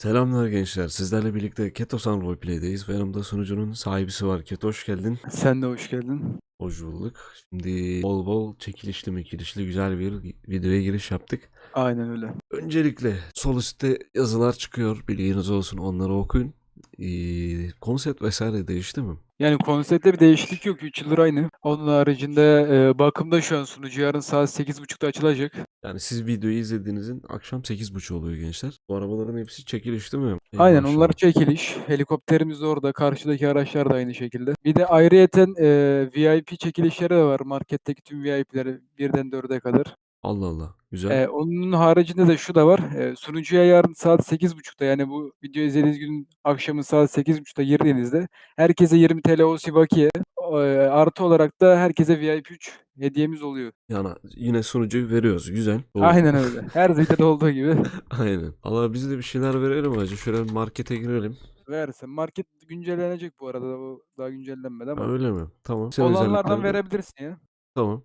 Selamlar gençler. Sizlerle birlikte Ketosan Roleplay'deyiz ve yanımda sunucunun sahibisi var. Keto hoş geldin. Sen de hoş geldin. Hoş bulduk. Şimdi bol bol çekilişli mekilişli güzel bir videoya giriş yaptık. Aynen öyle. Öncelikle sol üstte yazılar çıkıyor. Bilginiz olsun onları okuyun. Ee, konsept vesaire değişti mi? Yani konseptte bir değişiklik yok. 3 yıldır aynı. Onun haricinde e, bakımda şu an sunucu yarın saat 8.30'da açılacak. Yani siz videoyu izlediğinizin akşam 8.30 oluyor gençler. Bu arabaların hepsi çekiliş değil mi? Ey Aynen maşallah. onlar çekiliş. Helikopterimiz de orada. Karşıdaki araçlar da aynı şekilde. Bir de ayrıyeten e, VIP çekilişleri de var. Marketteki tüm VIP'leri birden 4'e kadar. Allah Allah. Güzel. E, onun haricinde de şu da var. E, sunucuya yarın saat 8.30'da yani bu video izlediğiniz gün akşamın saat 8.30'da girdiğinizde herkese 20 TL OC bakiye e, artı olarak da herkese VIP 3 hediyemiz oluyor. Yani yine sunucuyu veriyoruz. Güzel. Doğru. Aynen öyle. Her videoda olduğu gibi. Aynen. Allah biz de bir şeyler verelim hacı. Şöyle markete girelim. Versin. Market güncellenecek bu arada. O daha güncellenmedi Ha, ama. öyle mi? Tamam. Sen Olanlardan verebilirsin ya. Tamam.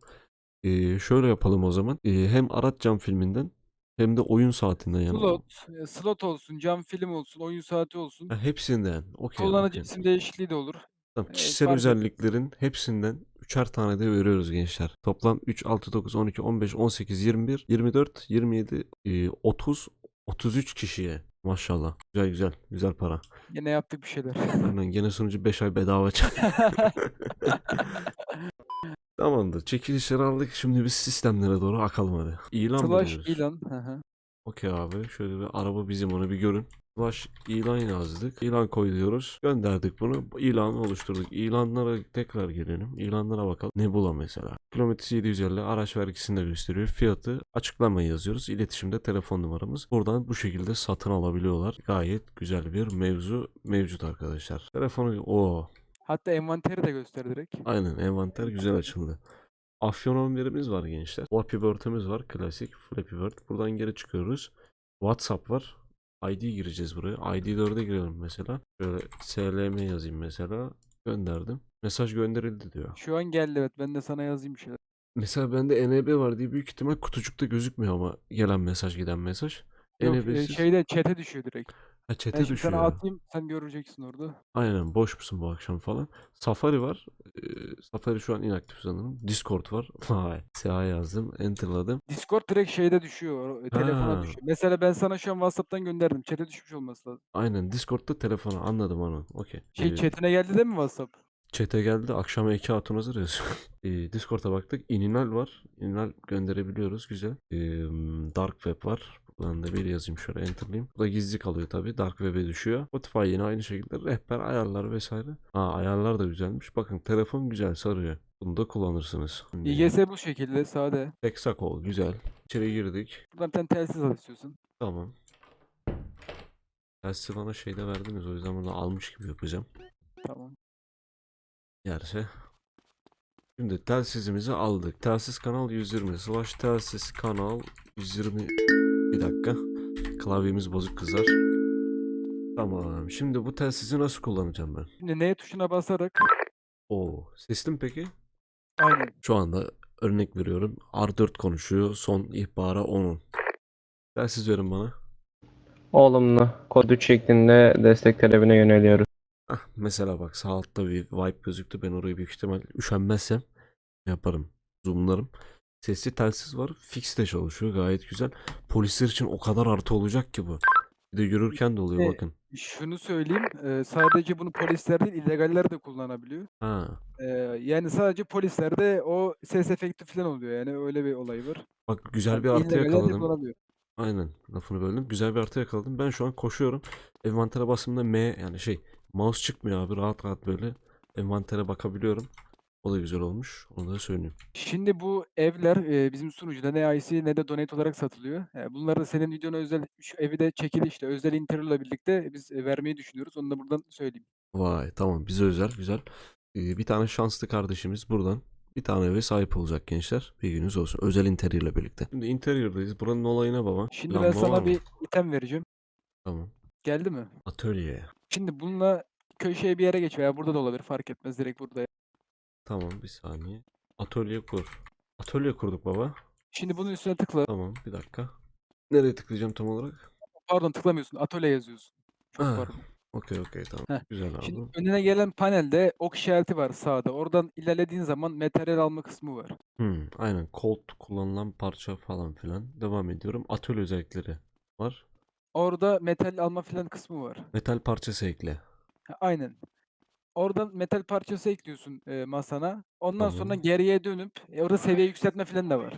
Ee, şöyle yapalım o zaman. Ee, hem araç cam filminden hem de oyun saatinden yani. Slot, e, slot olsun, cam film olsun, oyun saati olsun. Ha, hepsinden. Okey. Kullanıcı okey. isim değişikliği de olur. Tamam. e, Kişisel fark özelliklerin hepsinden üçer tane de veriyoruz gençler. Toplam 3, 6, 9, 12, 15, 18, 21, 24, 27, e, 30, 33 kişiye. Maşallah. Güzel güzel. Güzel para. Yine yaptık bir şeyler. Aynen gene sunucu 5 ay bedava. Tamamdır. Çekilişleri aldık. Şimdi biz sistemlere doğru akalım hadi. İlan mı diyoruz? ilan. hı hı. Okey abi. Şöyle bir araba bizim onu bir görün. Slash ilan yazdık. İlan koy diyoruz. Gönderdik bunu. Bu İlanı oluşturduk. İlanlara tekrar gelelim. İlanlara bakalım. Nebula mesela. Kilometresi 750. Araç vergisini de gösteriyor. Fiyatı açıklama yazıyoruz. İletişimde telefon numaramız. Buradan bu şekilde satın alabiliyorlar. Gayet güzel bir mevzu mevcut arkadaşlar. Telefonu o Hatta envanteri de göster direkt. Aynen envanter güzel açıldı. Afyon 11'imiz var gençler. Flappy Bird'ümüz var. Klasik Flappy Bird. Buradan geri çıkıyoruz. WhatsApp var. ID gireceğiz buraya. ID 4'e girelim mesela. Şöyle SLM yazayım mesela. Gönderdim. Mesaj gönderildi diyor. Şu an geldi evet. Ben de sana yazayım bir şeyler. Mesela bende ENB var diye büyük ihtimal kutucukta gözükmüyor ama gelen mesaj giden mesaj. Yok e, ENB'siz. şeyde chat'e düşüyor direkt. Ha chat'e Ben şimdi düşüyor. sana atayım sen göreceksin orada. Aynen boş musun bu akşam falan. Safari var. Ee, Safari şu an inaktif sanırım. Discord var. Vay. SA yazdım. Enter'ladım. Discord direkt şeyde düşüyor. o- Telefona Ha. düşüyor. Mesela ben sana şu an WhatsApp'tan gönderdim. Chat'e düşmüş olması lazım. Aynen Discord'da telefona anladım onu. Okey. Şey Ee, chat'ine geldi değil mi WhatsApp? chat'e geldi. Akşam Eki Hatun hazır yazıyor. Ee, Discord'a baktık. Ininal var. Ininal gönderebiliyoruz. Güzel. Ee, Dark Web var. Buradan da bir yazayım şöyle enterlayayım. Bu da gizli kalıyor tabii. Dark Web'e düşüyor. Spotify yine aynı şekilde rehber ayarlar vesaire. Ha ayarlar da güzelmiş. Bakın telefon güzel sarıyor. Bunu da kullanırsınız. İGS bu şekilde sade. Texaco güzel. İçeri girdik. Buradan bir tane telsiz al istiyorsun. Tamam. Telsizi bana şeyde verdiniz o yüzden bunu almış gibi yapacağım. Tamam. Yerse. Şimdi telsizimizi aldık. Telsiz kanal 120 slash telsiz kanal 120 bir dakika. Klavyemiz bozuk kızar. Tamam. Şimdi bu telsizi nasıl kullanacağım ben? Şimdi N tuşuna basarak Oo, sesli mi peki? aynen. Şu anda örnek veriyorum. R4 konuşuyor. Son ihbara onun. Telsiz verin bana. Olumlu. Kod 3 şeklinde destek talebine yöneliyoruz. Ah, mesela bak sağ altta bir vibe gözüktü. Ben orayı büyük ihtimal üşenmezsem yaparım. Zoomlarım. Sesli telsiz var. Fix de çalışıyor. Gayet güzel. Polisler için o kadar artı olacak ki bu. Bir de yürürken de oluyor İşte- bakın. Şunu söyleyeyim. e, sadece bunu polisler değil illegaller de kullanabiliyor. Ha. E, yani sadece polislerde o ses efekti falan oluyor. Yani öyle bir olay var. Bak güzel bir artı illegaller de yakaladım. kullanabiliyor. Aynen. Lafını böldüm. Güzel bir artı yakaladım. Ben şu an koşuyorum. Envantere bastığımda M yani şey mouse çıkmıyor abi. Rahat rahat böyle envantere bakabiliyorum. O da güzel olmuş. Onu da söyleyeyim. Şimdi bu evler e, bizim sunucuda ne IC ne de donate olarak satılıyor. E, bunları da senin videona özel şu evi de çekilişle özel interiorla birlikte biz e, vermeyi düşünüyoruz. Onu da buradan söyleyeyim. Vay tamam bize özel güzel. Ee, bir tane şanslı kardeşimiz buradan bir tane eve sahip olacak gençler. Bilginiz olsun. Özel interiorla birlikte. Şimdi interiordayız. Buranın olayına baba. Şimdi Lamba ben var sana mı? bir item vereceğim. Tamam. Geldi mi? Atölye. Şimdi bununla köşeye bir yere geç veya burada da olabilir fark etmez direkt burada. Tamam bir saniye. Atölye kur. Atölye kurduk baba. Şimdi bunun üstüne tıkla. Tamam bir dakika. Nereye tıklayacağım tam olarak? pardon tıklamıyorsun. Atölye yazıyorsun. Çok Ha, pardon. Okey okey tamam. Heh, Güzel abi. Şimdi önüne gelen panelde ok işareti var sağda. Oradan ilerlediğin zaman materyal alma kısmı var. Hmm, aynen. Colt kullanılan parça falan filan. Devam ediyorum. Atölye özellikleri var. Orada metal alma filan kısmı var. Metal parçası ekle. Ha, aynen. Oradan metal parçası ekliyorsun e, masana. Ondan sonra Tamam. geriye dönüp e, orada seviye yükseltme filan da var.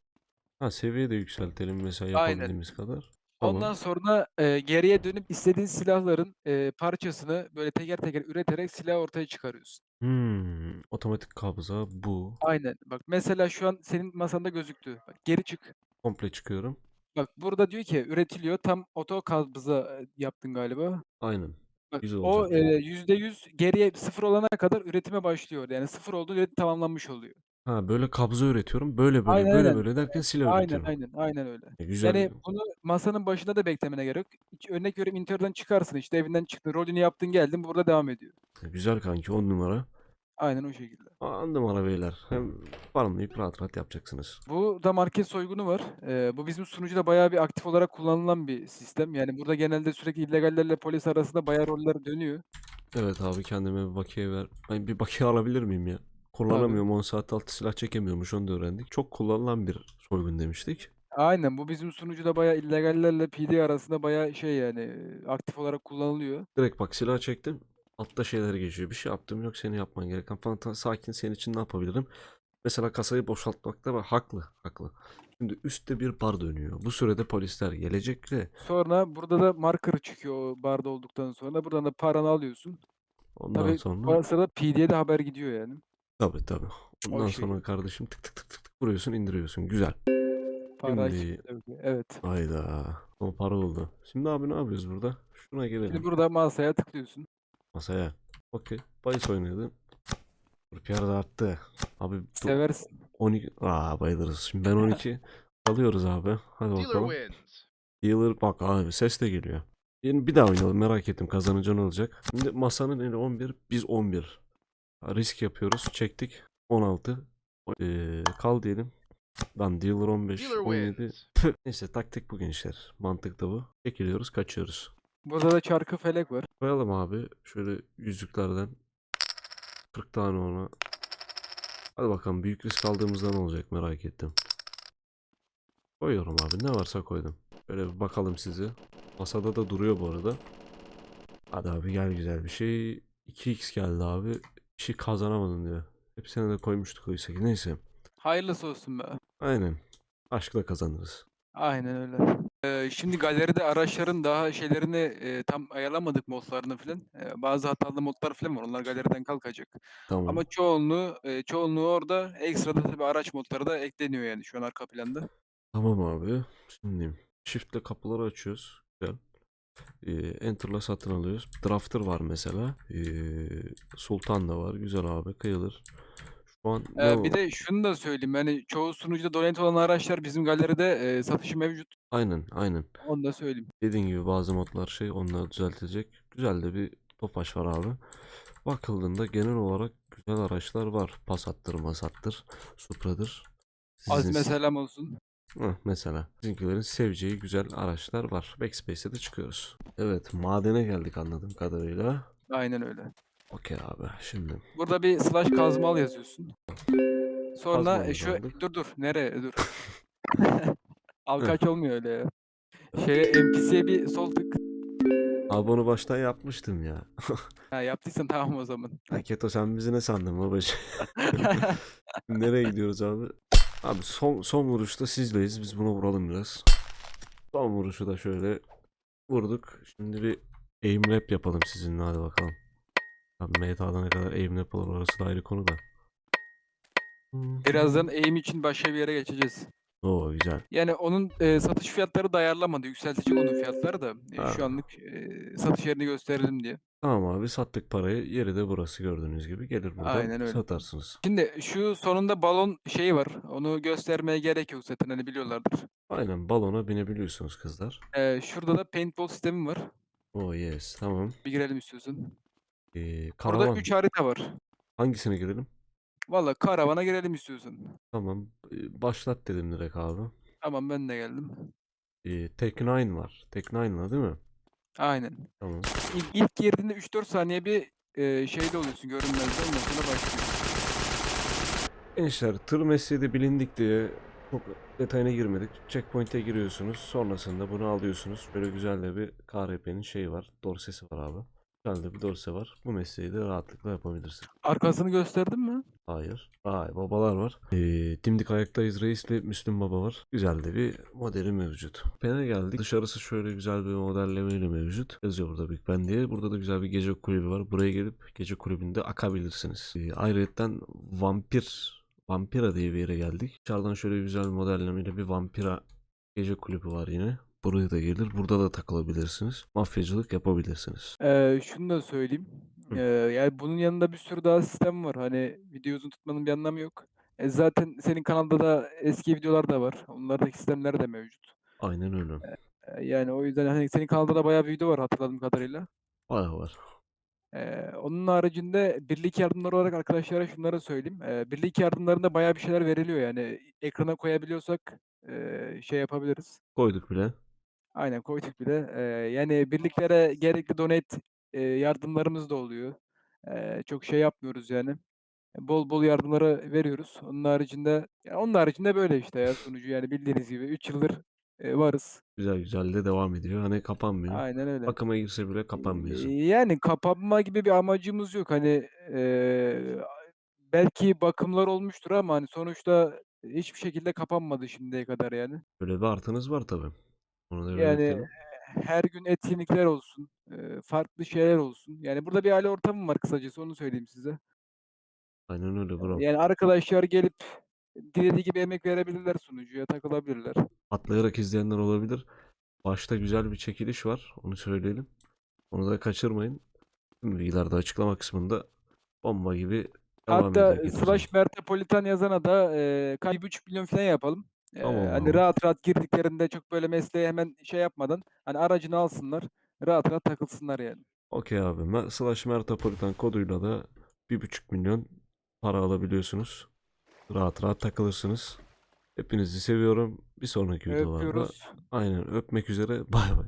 Ha seviye de yükseltelim mesela Aynen. yapabildiğimiz kadar. Ondan Tamam. sonra e, geriye dönüp istediğin silahların e, parçasını böyle teker teker üreterek silah ortaya çıkarıyorsun. Hmm, otomatik kabza bu. Aynen. Bak mesela şu an senin masanda gözüktü. Bak geri çık. Komple çıkıyorum. Bak burada diyor ki üretiliyor. Tam oto kabza e, yaptın galiba. Aynen. Bak Güzel o olacak e, bu. %100 geriye sıfır olana kadar üretime başlıyor. Yani sıfır olduğu üretim tamamlanmış oluyor. Ha böyle kabza üretiyorum. Böyle böyle Aynen, böyle aynen. böyle derken silah Aynen üretiyorum. aynen aynen öyle. E, güzel. Yani bunu masanın başında da beklemene gerek yok. Hiç Örnek veriyorum internetden çıkarsın işte evinden çıktın rolünü yaptın geldin burada devam ediyor. E, Güzel kanki 10 numara. Aynen o şekilde. 10 numara beyler. Hem farmlayıp rahat rahat yapacaksınız. Bu da market soygunu var. Ee, bu bizim sunucuda bayağı bir aktif olarak kullanılan bir sistem. Yani burada genelde sürekli illegallerle polis arasında bayağı roller dönüyor. Evet abi kendime bir bakiye ver. Ben bir bakiye alabilir miyim ya? Kullanamıyorum 10 saat altı silah çekemiyormuş onu da öğrendik. Çok kullanılan bir soygun demiştik. Aynen bu bizim sunucuda bayağı illegallerle PD arasında bayağı şey yani e, aktif olarak kullanılıyor. Direkt bak silah çektim. Altta şeyler geçiyor. Bir şey yaptım yok seni yapman gereken falan. Sakin senin için ne yapabilirim? Mesela kasayı boşaltmakta var. Haklı. Haklı. Şimdi üstte bir bar dönüyor. Bu sürede polisler gelecek ve Sonra burada da marker çıkıyor o barda olduktan sonra. Buradan da paranı alıyorsun. ondan Tabii sonra o sırada PD'ye de haber gidiyor yani. tabii tabii. Ondan şey. sonra kardeşim tık tık tık tık tık vuruyorsun indiriyorsun. Güzel. Para Şimdi- çıktı tabii. Evet. Hayda. O para oldu. Şimdi abi ne yapıyoruz burada? Şuna Şimdi gelelim. burada masaya tıklıyorsun. Masaya. Okey. Bayis oynadı. Rupiyer de arttı. Abi bu Seversin. 12. Aa bayılırız. Şimdi ben 12 alıyoruz abi. Hadi Dealer bakalım. wins. Dealer bak abi ses de geliyor. Yeni bir daha oynayalım merak ettim kazanınca ne olacak. Şimdi masanın eni 11 biz 11. Ha, Risk yapıyoruz çektik 16. Ee, kal diyelim. Lan dealer 15 Dealer 17. wins. Tüh. Neyse taktik bu gençler. Mantık da bu. Çekiliyoruz kaçıyoruz. Burada da çarkı felek var. Koyalım abi şöyle yüzüklerden 40 tane ona. Hadi bakalım büyük risk aldığımızda ne olacak merak ettim. Koyuyorum abi ne varsa koydum. Böyle bir bakalım sizi. Masada da duruyor bu arada. Hadi abi gel güzel bir şey. 2x geldi abi. Bir şey kazanamadın diyor. Hepsine de koymuştuk oysa ki. Neyse. Hayırlısı olsun be. Aynen. Aşkla kazanırız. Aynen öyle. Ee, şimdi galeride araçların daha şeylerini e, tam ayarlamadık modlarını falan. Ee, bazı hatalı modlar falan var. Onlar galeriden kalkacak. Tamam. Ama çoğunluğu e, çoğunluğu orada ekstra da tabii araç modları da ekleniyor yani şu an arka planda. Tamam abi. Şimdi shift'le kapıları açıyoruz. Güzel. Ee, enter'la satın alıyoruz. Drafter var mesela. Ee, Sultan da var. Güzel abi. Kıyılır. Şu an ne Ee, bir de şunu da söyleyeyim. Yani çoğu sunucuda donate olan araçlar bizim galeride e, satışı mevcut. Aynen aynen. Onu da söyleyeyim. Dediğin gibi bazı modlar şey onları düzeltecek. Güzel de bir topaş var abi. Bakıldığında genel olarak güzel araçlar var. Passat'tır, Massat'tır, Supra'dır. Sizin- selam olsun. Heh, mesela bizimkilerin seveceği güzel araçlar var. Backspace'e de çıkıyoruz. Evet madene geldik anladığım kadarıyla. Aynen öyle. Okey abi şimdi. Burada bir slash kazmal yazıyorsun. Sonra e, Kazmamızı şu aldık. dur dur nereye dur. Alkaç olmuyor öyle ya. Şeye NPC'ye bir sol tık. Abi onu baştan yapmıştım ya. Ha, yaptıysan tamam o zaman. Ha, Keto sen bizi ne sandın babacığım? Nereye gidiyoruz abi? Abi son son vuruşta sizleyiz. Biz buna vuralım biraz. Son vuruşu da şöyle vurduk. Şimdi bir aim rap yapalım sizinle hadi bakalım. Abi meta'da ne kadar aim rap olur orası da ayrı konu da. Birazdan eğim için başka bir yere geçeceğiz. Oo güzel. Yani onun e, satış fiyatları da ayarlamadı. Yükseltecek onun fiyatları da. E, Ha. şu anlık e, satış yerini gösterelim diye. Tamam abi sattık parayı. Yeri de burası gördüğünüz gibi. Gelir buradan Aynen öyle. satarsınız. Şimdi şu sonunda balon şeyi var. Onu göstermeye gerek yok zaten hani biliyorlardır. Aynen balona binebiliyorsunuz kızlar. E, şurada da paintball sistemi var. Oh yes tamam. Bir girelim istiyorsan. Ee, Burada karavan. 3 harita var. Hangisine girelim? Valla karavana girelim istiyorsan. Tamam. ee, Başlat dedim direkt abi. Tamam ben de geldim. Ee, Tek9 var. Tek9'la değil mi? Aynen. Tamam. İlk, ilk girdiğinde 3-4 saniye bir e, şeyde oluyorsun görünmezde ondan sonra başlıyor. Gençler tır mesleği de bilindik diye çok detayına girmedik. Checkpoint'e giriyorsunuz. Sonrasında bunu alıyorsunuz. Böyle güzel de bir KRP'nin şeyi var. Dorsesi var abi. Güzel de bir dorse var. Bu mesleği de rahatlıkla yapabilirsin. Arkasını gösterdin mi? Hayır. Vay babalar var. Ee, dimdik ayaktayız reisle Müslüm Baba var. Güzel de bir modeli mevcut. Pen'e geldik. Dışarısı şöyle güzel bir modellemeyle mevcut. Yazıyor burada Big Ben diye. Burada da güzel bir gece kulübü var. Buraya gelip gece kulübünde akabilirsiniz. Ee, ayrıca vampir Vampira diye bir yere geldik. Dışarıdan şöyle güzel bir modellemeyle bir vampira gece kulübü var yine. Buraya da gelir. Burada da takılabilirsiniz. Mafyacılık yapabilirsiniz. Ee, şunu da söyleyeyim. Ee, yani bunun yanında bir sürü daha sistem var. Hani video uzun tutmanın bir anlamı yok. E, zaten senin kanalda da eski videolar da var. Onlardaki sistemler de mevcut. Aynen öyle. Ee, yani o yüzden hani senin kanalda da bayağı bir video var hatırladığım kadarıyla. Bayağı var. Ee, onun haricinde birlik yardımları olarak arkadaşlara şunları söyleyeyim. Ee, birlik yardımlarında bayağı bir şeyler veriliyor. Yani ekrana koyabiliyorsak e, şey yapabiliriz. Koyduk bile. Aynen koyduk bile. Ee, yani birliklere gerekli donate e, yardımlarımız da oluyor. Ee, çok şey yapmıyoruz yani. Bol bol yardımları veriyoruz. Onun haricinde ya onun haricinde böyle işte ya sunucu yani bildiğiniz gibi 3 yıldır e, varız. Güzel güzel de devam ediyor. Hani kapanmıyor. Aynen öyle. Bakıma girse bile kapanmıyorsun. Ee, Yani kapanma gibi bir amacımız yok. Hani eee, belki bakımlar olmuştur ama hani sonuçta hiçbir şekilde kapanmadı şimdiye kadar yani. Böyle bir artınız var tabii. Da Yani belirtelim. her gün etkinlikler olsun, eee, farklı şeyler olsun. Yani burada bir aile ortamı var kısacası onu söyleyeyim size. Aynen öyle bro. Yani arkadaşlar gelip dilediği gibi emek verebilirler sunucuya, takılabilirler. Atlayarak izleyenler olabilir. Başta güzel bir çekiliş var. Onu söyleyelim. Onu da kaçırmayın. Tüm bilgiler de açıklama kısmında bomba gibi devam Hatta edecek. slash Mertepolitan yazana da eee bir buçuk milyon falan yapalım. Tamam hani abi. rahat rahat girdiklerinde çok böyle mesleğe hemen şey yapmadan hani aracını alsınlar. Rahat rahat takılsınlar yani. Okey abi. Me- Slash Mertapolitan koduyla da 1.5 milyon para alabiliyorsunuz. Rahat rahat takılırsınız. Hepinizi seviyorum. Bir sonraki videolarda Öpüyoruz. aynen öpmek üzere. Bay bay.